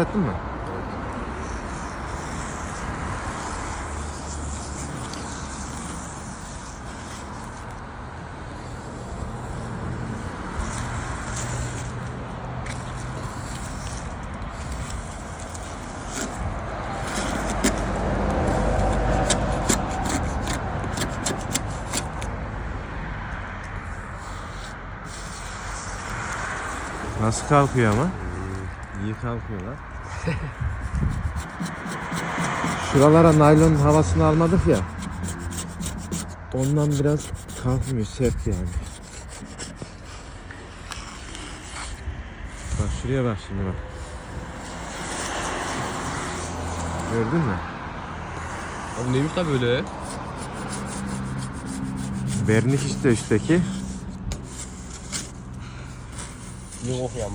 Ettin mi? Nasıl kalkıyor ama? İyi kalkıyor lan. Şuralara naylon havasını almadık ya. Ondan biraz kalkmıyor sert yani. Bak şuraya bak şimdi bak. Gördün mü? Abi neymiş da böyle? Vernik işte üstteki. Yok ya.